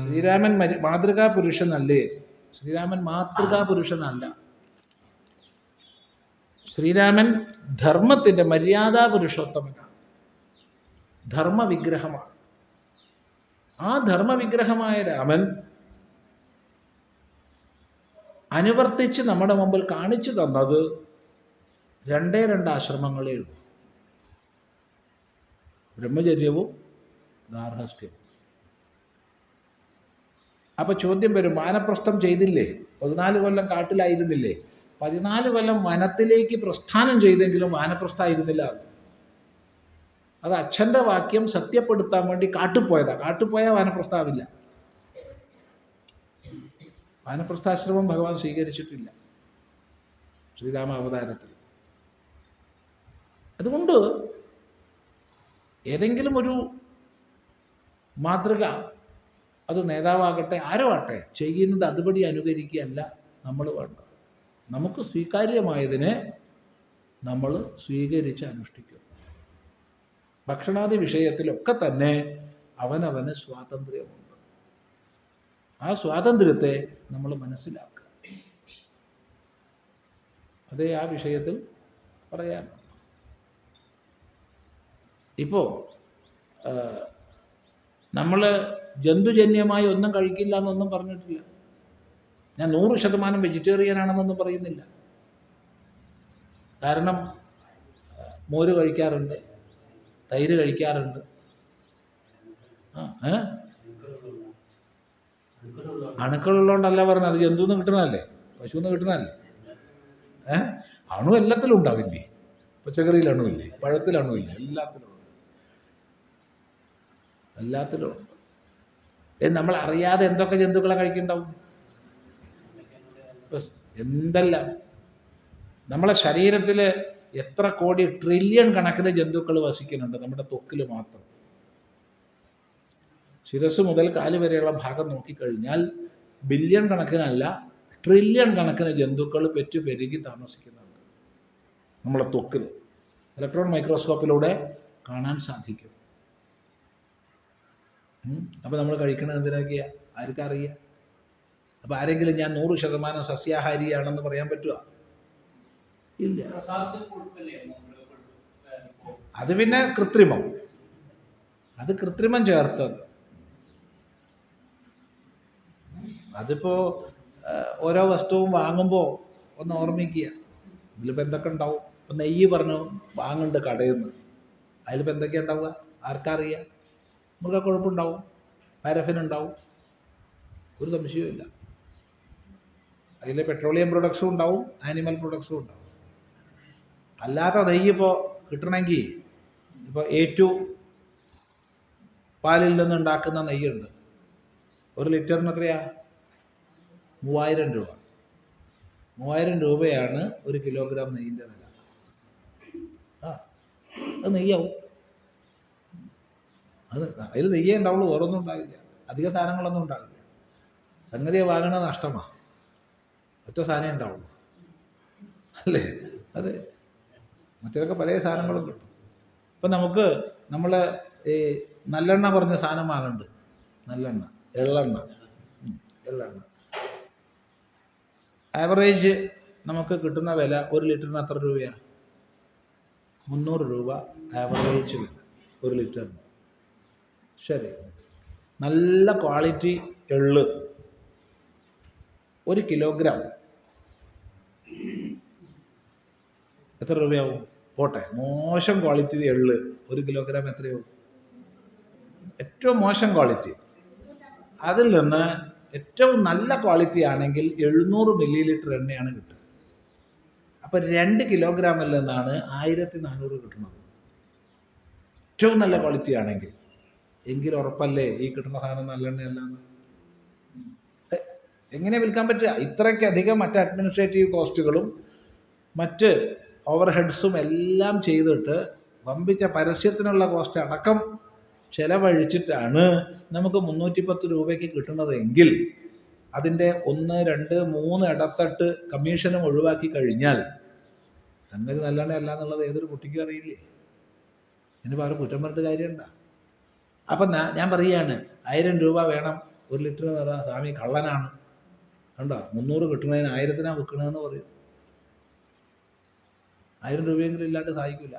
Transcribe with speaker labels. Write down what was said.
Speaker 1: ശ്രീരാമൻ മരി മാതൃകാ പുരുഷനല്ലേ? ശ്രീരാമൻ മാതൃകാ പുരുഷനല്ല. ശ്രീരാമൻ ധർമ്മത്തിന്റെ മര്യാദാ പുരുഷോത്തമനാണ്. ധർമ്മവിഗ്രഹമാണ്. ആ ധർമ്മവിഗ്രഹമായ രാമൻ അനുവർത്തിച്ച് നമ്മുടെ മുമ്പിൽ കാണിച്ചു തന്നത് രണ്ടേ രണ്ട് ആശ്രമങ്ങളേ ഉള്ളൂ. ബ്രഹ്മചര്യവും ഗാർഹസ്ഥ്യവും അപ്പൊ ചോദ്യം വരും വാനപ്രസ്ഥം ചെയ്തില്ലേ? പതിനാല് കൊല്ലം കാട്ടിലായിരുന്നില്ലേ? പതിനാല് കൊല്ലം വനത്തിലേക്ക് പ്രസ്ഥാനം ചെയ്തെങ്കിലും വാനപ്രസ്ഥായിരുന്നില്ല. അത് അച്ഛന്റെ വാക്യം സത്യപ്പെടുത്താൻ വേണ്ടി കാട്ടുപോയതാ. കാട്ടുപോയാൽ വാനപ്രസ്ഥാവില്ല. വാനപ്രസ്ഥാശ്രമം ഭഗവാൻ സ്വീകരിച്ചിട്ടില്ല. ശ്രീരാമ അവതാരത്തിൽ അതുകൊണ്ട് ഏതെങ്കിലും ഒരു മാതൃക അത് നേതാവാകട്ടെ ആരോ ചെയ്യുന്നത് അതുപടി അനുകരിക്കുകയല്ല നമ്മൾ വേണ്ടത്. നമുക്ക് സ്വീകാര്യമായതിനെ നമ്മൾ സ്വീകരിച്ച് അനുഷ്ഠിക്കും. ഭക്ഷണാദി വിഷയത്തിലൊക്കെ തന്നെ അവനവന് സ്വാതന്ത്ര്യമുണ്ട്. ആ സ്വാതന്ത്ര്യത്തെ നമ്മൾ മനസ്സിലാക്കുക. അതേ ആ വിഷയത്തിൽ പറയാൻ ഇപ്പോൾ നമ്മൾ ജന്തുജന്യമായി ഒന്നും കഴിക്കില്ല എന്നൊന്നും പറഞ്ഞിട്ടില്ല. ഞാൻ നൂറ് ശതമാനം വെജിറ്റേറിയൻ ആണെന്നൊന്നും പറയുന്നില്ല. കാരണം മോര് കഴിക്കാറുണ്ട് തൈര് കഴിക്കാറുണ്ട്. അണുക്കളുള്ളതുകൊണ്ടല്ല പറഞ്ഞത്. അത് ജന്തുന്ന് കിട്ടണല്ലേ പശുന്ന് കിട്ടണല്ലേ ഏഹ് അണു എല്ലാത്തിലും ഉണ്ടാവില്ലേ? പച്ചക്കറിയിൽ അണുവില്ലേ? പഴത്തിൽ അണുവില്ലേ? എല്ലാത്തിലും. എല്ലാത്തിലും നമ്മൾ അറിയാതെ എന്തൊക്കെ ജന്തുക്കളെ കഴിക്കുന്നുണ്ടാവും? എന്തെല്ലാം? നമ്മളെ ശരീരത്തിൽ എത്ര കോടി ട്രില്യൺ കണക്കിന് ജന്തുക്കൾ വസിക്കുന്നുണ്ട് നമ്മുടെ ത്വക്കിൽ മാത്രം. ശിരസ് മുതൽ കാൽ വരെയുള്ള ഭാഗം നോക്കിക്കഴിഞ്ഞാൽ ബില്യൺ കണക്കിനല്ല ട്രില്യൺ കണക്കിന് ജന്തുക്കൾ പെറ്റു പെരുകി താമസിക്കുന്നുണ്ട് നമ്മളെ തൊക്കിൽ ഇലക്ട്രോൺ മൈക്രോസ്കോപ്പിലൂടെ കാണാൻ സാധിക്കും. അപ്പോൾ നമ്മൾ കഴിക്കണത് എന്തിനൊക്കെയാ ആർക്കറിയാം? അപ്പോൾ ആരെങ്കിലും ഞാൻ നൂറ് ശതമാനം സസ്യാഹാരിയാണെന്ന് പറയാൻ പറ്റുമോ ഇല്ല. അത് പിന്നെ കൃത്രിമം. അത് കൃത്രിമം ചേർത്തത്. അതിപ്പോ ഓരോ വസ്തുവും വാങ്ങുമ്പോൾ ഒന്ന് ഓർമ്മിക്കുക. ഇതിലിപ്പോൾ എന്തൊക്കെ ഉണ്ടാവും? ഇപ്പം നെയ്യ് പറഞ്ഞു വാങ്ങുന്നുണ്ട് കടയിൽ നിന്ന് അതിലിപ്പോൾ എന്തൊക്കെയാ ഉണ്ടാവുക? ആർക്കറിയാം? മൃഗക്കൊഴുപ്പുണ്ടാവും പാരഫിൻ ഉണ്ടാവും ഒരു സംശയവും ഇല്ല. അതിൽ പെട്രോളിയം പ്രൊഡക്ട്സും ഉണ്ടാവും ആനിമൽ പ്രൊഡക്ട്സും ഉണ്ടാവും. അല്ലാത്ത നെയ്യ് ഇപ്പോൾ കിട്ടണമെങ്കിൽ ഇപ്പോൾ ടു പാലിൽ നിന്ന് ഉണ്ടാക്കുന്ന നെയ്യുണ്ട്. ഒരു ലിറ്ററിന് എത്രയാ? മൂവായിരം രൂപ. മൂവായിരം രൂപയാണ് ഒരു കിലോഗ്രാം നെയ്യിന്റെ വില. ആ അത് നെയ്യാവും. അത് അതിൽ നെയ്യേ ഉണ്ടാവുള്ളൂ വേറൊന്നും ഉണ്ടാവില്ല. അധിക സാധനങ്ങളൊന്നും ഉണ്ടാവില്ല. സംഗതിയെ വാങ്ങണ നഷ്ടമാണ് ഒറ്റ സാധനമേ ഉണ്ടാവുള്ളൂ. അല്ലേ? അത് മറ്റേതൊക്കെ പല സാധനങ്ങളും കിട്ടും. ഇപ്പം നമുക്ക് നമ്മൾ ഈ നല്ലെണ്ണ പറഞ്ഞ സാധനം വാങ്ങുന്നുണ്ട് നല്ലെണ്ണ എള്ളെണ്ണ. എള്ളെണ്ണ. ആവറേജ് നമുക്ക് കിട്ടുന്ന വില ഒരു ലിറ്ററിന് എത്ര രൂപയാണ്? മുന്നൂറ് രൂപ ആവറേജ് വില ഒരു ലിറ്ററിന്. ശരി. നല്ല ക്വാളിറ്റി എള്ള്. ഒരു കിലോഗ്രാം എത്ര രൂപയാവും? പോട്ടെ. മോശം ക്വാളിറ്റി എള്ള്. ഒരു കിലോഗ്രാം എത്രയാവും? ഏറ്റവും മോശം ക്വാളിറ്റി അതിൽ നിന്ന് ഏറ്റവും നല്ല ക്വാളിറ്റി ആണെങ്കിൽ എഴുന്നൂറ് മില്ലി ലിറ്റർ എണ്ണയാണ് കിട്ടുക. അപ്പം രണ്ട് കിലോഗ്രാമിൽ നിന്നാണ് ആയിരത്തി നാനൂറ് കിട്ടുന്നത്. ഏറ്റവും നല്ല ക്വാളിറ്റി ആണെങ്കിൽ. എങ്കിൽ ഉറപ്പല്ലേ ഈ കിട്ടുന്ന സാധനം നല്ല എണ്ണയല്ലാന്ന് ഏ, എങ്ങനെ വിൽക്കാൻ പറ്റുക? ഇത്രയ്ക്കധികം മറ്റ് അഡ്മിനിസ്ട്രേറ്റീവ് കോസ്റ്റുകളും മറ്റ് ഓവർ ഹെഡ്സും എല്ലാം ചെയ്തിട്ട് വമ്പിച്ച പരസ്യത്തിനുള്ള കോസ്റ്റ് അടക്കം ചിലവഴിച്ചിട്ടാണ് നമുക്ക് മുന്നൂറ്റി പത്ത് രൂപയ്ക്ക് കിട്ടുന്നതെങ്കിൽ അതിന്റെ ഒന്ന് രണ്ട് മൂന്ന് ഇടത്തട്ട് കമ്മീഷനും ഒഴിവാക്കി കഴിഞ്ഞാൽ സംഗതി നല്ലതാണ് അല്ല എന്നുള്ളത് ഏതൊരു കുട്ടിക്കും അറിയില്ലേ? ഇനി വേറെ കുറ്റം പറഞ്ഞിട്ട് കാര്യമുണ്ട? അപ്പം ഞാൻ പറയുകയാണ് ആയിരം രൂപ വേണം ഒരു ലിറ്റർ എന്ന് സ്വാമി കള്ളനാണ്. കണ്ടോ? മുന്നൂറ് കിട്ടുന്നതിന് ആയിരത്തിനാണ് വിൽക്കുന്നതെന്ന് പറയും. ആയിരം രൂപയെങ്കിലും ഇല്ലാണ്ട് സഹായിക്കില്ല